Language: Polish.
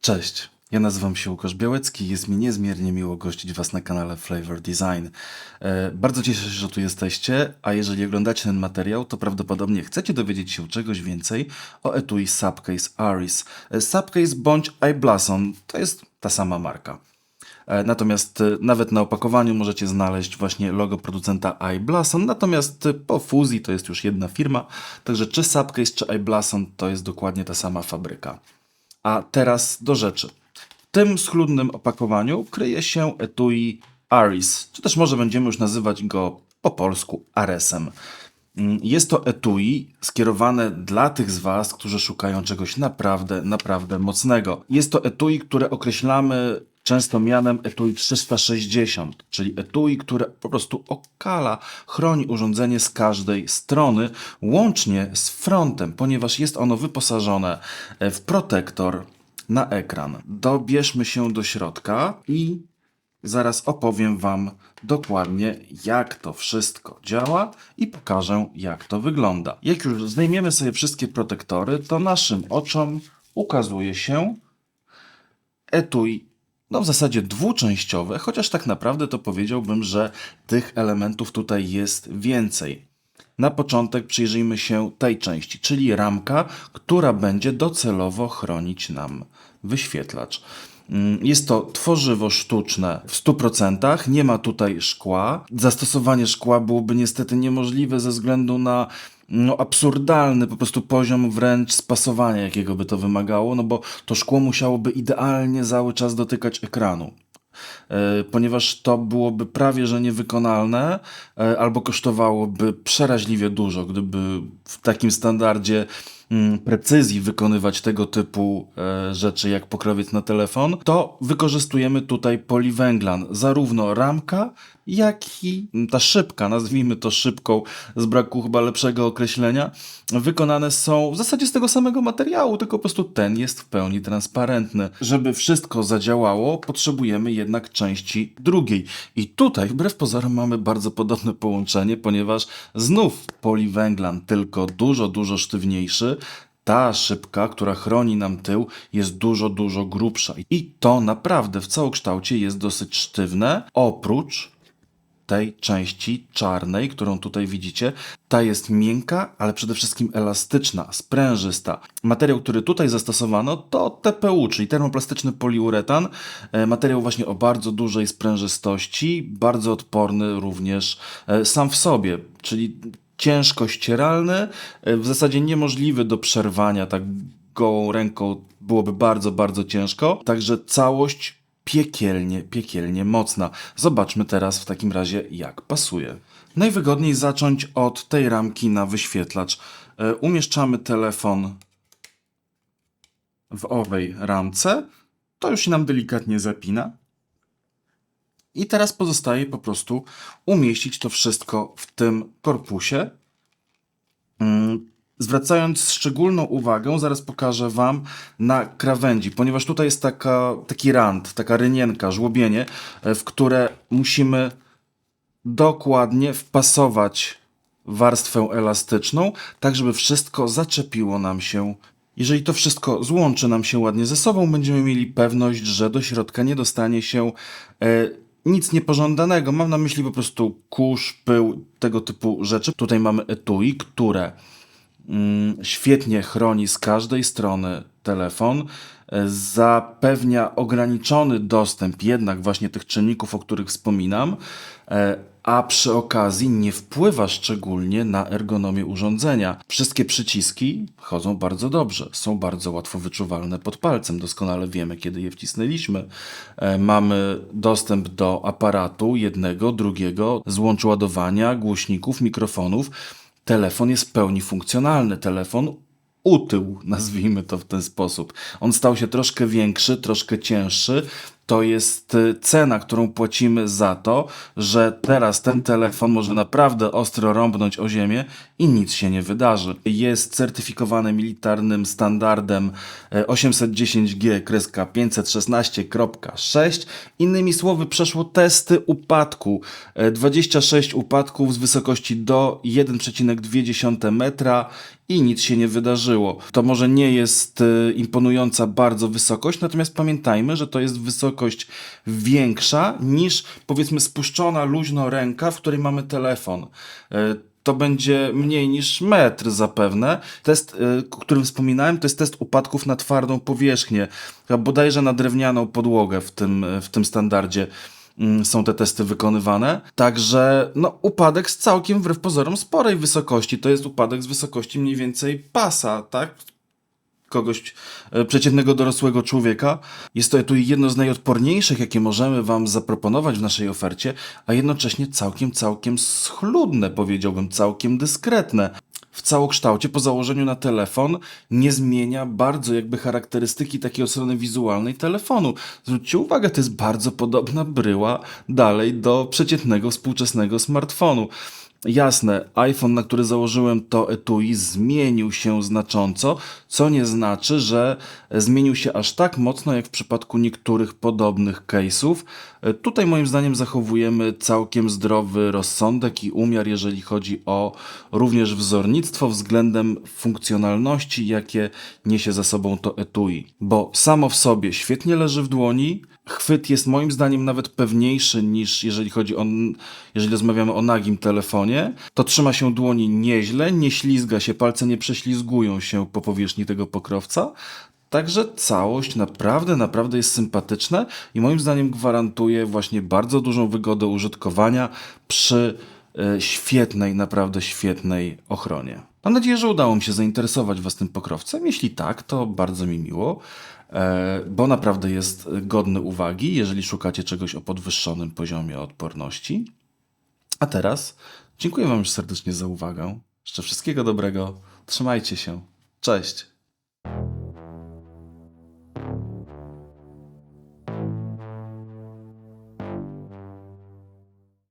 Cześć, ja nazywam się Łukasz Białecki jest mi niezmiernie miło gościć Was na kanale Flavor Design. E, bardzo cieszę się, że tu jesteście, a jeżeli oglądacie ten materiał, to prawdopodobnie chcecie dowiedzieć się czegoś więcej o etui Subcase Aris. E, Subcase bądź iBlossom to jest ta sama marka. E, Natomiast nawet na opakowaniu możecie znaleźć właśnie logo producenta iBlossom, natomiast po fuzji to jest już jedna firma, także czy Subcase czy iBlossom to jest dokładnie ta sama fabryka. A teraz do rzeczy. W tym schludnym opakowaniu kryje się etui Aris, czy też może będziemy już nazywać go po polsku Aresem. Mm, Jest to etui skierowane dla tych z Was, którzy szukają czegoś naprawdę, naprawdę mocnego. Jest to etui, które określamy często mianem etui 360, czyli etui, które po prostu okala, chroni urządzenie z każdej strony, łącznie z frontem, ponieważ jest ono wyposażone e, w protektor na ekran. Dobierzmy się do środka i Zaraz opowiem Wam dokładnie, jak to wszystko działa i pokażę, jak to wygląda. Jak już zdejmiemy sobie wszystkie protektory, to naszym oczom ukazuje się etui, no w zasadzie dwuczęściowe, chociaż tak naprawdę to powiedziałbym, że tych elementów tutaj jest więcej. Na początek przyjrzyjmy się tej części, czyli ramka, która będzie docelowo chronić nam wyświetlacz. Mm, Jest to tworzywo sztuczne w 100%, nie ma tutaj szkła. Zastosowanie szkła byłoby niestety niemożliwe ze względu na no, absurdalny po prostu poziom wręcz spasowania, jakiego by to wymagało, no bo to szkło musiałoby idealnie cały czas dotykać ekranu. E, ponieważ to byłoby prawie że niewykonalne, e, albo kosztowałoby przeraźliwie dużo, gdyby w takim standardzie precyzji wykonywać tego typu e, rzeczy jak pokrowiec na telefon, to wykorzystujemy tutaj poliwęglan, zarówno ramka, jak i ta szybka, nazwijmy to szybką, z braku chyba lepszego określenia, wykonane są w zasadzie z tego samego materiału, tylko po prostu ten jest w pełni transparentny. Żeby wszystko zadziałało, potrzebujemy jednak części drugiej. I tutaj, wbrew pozorom, mamy bardzo podobne połączenie, ponieważ znów poliwęglan, tylko dużo, dużo sztywniejszy, ta szybka, która chroni nam tył, jest dużo, dużo grubsza. I to naprawdę w całokształcie jest dosyć sztywne, oprócz tej części czarnej, którą tutaj widzicie. Ta jest miękka, ale przede wszystkim elastyczna, sprężysta. Materiał, który tutaj zastosowano, to TPU, czyli termoplastyczny poliuretan. E, Materiał właśnie o bardzo dużej sprężystości, bardzo odporny również e, sam w sobie, czyli ciężko ścieralny, e, w zasadzie niemożliwy do przerwania tak gołą ręką byłoby bardzo, bardzo ciężko. Także całość piekielnie, piekielnie mocna. Zobaczmy teraz w takim razie, jak pasuje. Najwygodniej zacząć od tej ramki na wyświetlacz. E, Umieszczamy telefon w owej ramce. To już się nam delikatnie zapina. I teraz pozostaje po prostu umieścić to wszystko w tym korpusie. Mm, Zwracając szczególną uwagę, zaraz pokażę Wam na krawędzi, ponieważ tutaj jest taka, taki rand, taka rynienka, żłobienie, e, w które musimy dokładnie wpasować warstwę elastyczną, tak żeby wszystko zaczepiło nam się. Jeżeli to wszystko złączy nam się ładnie ze sobą, będziemy mieli pewność, że do środka nie dostanie się e, nic niepożądanego. Mam na myśli po prostu kurz, pył, tego typu rzeczy. Tutaj mamy etui, które mm, świetnie chroni z każdej strony telefon, e, zapewnia ograniczony dostęp jednak właśnie tych czynników, o których wspominam, e, a przy okazji nie wpływa szczególnie na ergonomię urządzenia. Wszystkie przyciski chodzą bardzo dobrze, są bardzo łatwo wyczuwalne pod palcem, doskonale wiemy, kiedy je wcisnęliśmy. E, Mamy dostęp do aparatu jednego, drugiego, złącz ładowania, głośników, mikrofonów. Telefon jest w pełni funkcjonalny. Telefon utył, nazwijmy to w ten sposób. On stał się troszkę większy, troszkę cięższy. To jest y, cena, którą płacimy za to, że teraz ten telefon może naprawdę ostro rąbnąć o ziemię i nic się nie wydarzy. Jest certyfikowany militarnym standardem e, 810G-516.6. Innymi słowy, przeszło testy upadku. E, 26 upadków z wysokości do 1,2 metra i nic się nie wydarzyło. To może nie jest e, imponująca bardzo wysokość, natomiast pamiętajmy, że to jest wysokość większa niż powiedzmy spuszczona luźno ręka, w której mamy telefon. E, To będzie mniej niż metr zapewne. Test, e, o którym wspominałem, to jest test upadków na twardą powierzchnię, bodajże na drewnianą podłogę w tym, w tym standardzie mm, są te testy wykonywane. Także no, upadek z całkiem wbrew pozorom sporej wysokości. To jest upadek z wysokości mniej więcej pasa, tak? Kogoś e, przeciętnego dorosłego człowieka. Jest to etui jedno z najodporniejszych, jakie możemy Wam zaproponować w naszej ofercie, a jednocześnie całkiem, całkiem schludne, powiedziałbym, całkiem dyskretne w całokształcie po założeniu na telefon nie zmienia bardzo jakby charakterystyki takiej od strony wizualnej telefonu. Zwróćcie uwagę, to jest bardzo podobna bryła dalej do przeciętnego współczesnego smartfonu. Jasne, iPhone, na który założyłem to etui, zmienił się znacząco, co nie znaczy, że zmienił się aż tak mocno, jak w przypadku niektórych podobnych case'ów. Tutaj moim zdaniem zachowujemy całkiem zdrowy rozsądek i umiar, jeżeli chodzi o również wzornictwo względem funkcjonalności, jakie niesie za sobą to etui. Bo samo w sobie świetnie leży w dłoni, chwyt jest moim zdaniem nawet pewniejszy niż jeżeli chodzi o, jeżeli rozmawiamy o nagim telefonie, to trzyma się dłoni nieźle, nie ślizga się, palce nie prześlizgują się po powierzchni tego pokrowca. Także całość naprawdę, naprawdę jest sympatyczna i moim zdaniem gwarantuje właśnie bardzo dużą wygodę użytkowania przy e, świetnej, naprawdę świetnej ochronie. Mam nadzieję, że udało mi się zainteresować Was tym pokrowcem. Jeśli tak, to bardzo mi miło, e, bo naprawdę jest godny uwagi, jeżeli szukacie czegoś o podwyższonym poziomie odporności. A teraz dziękuję Wam już serdecznie za uwagę. Jeszcze wszystkiego dobrego. Trzymajcie się. Cześć.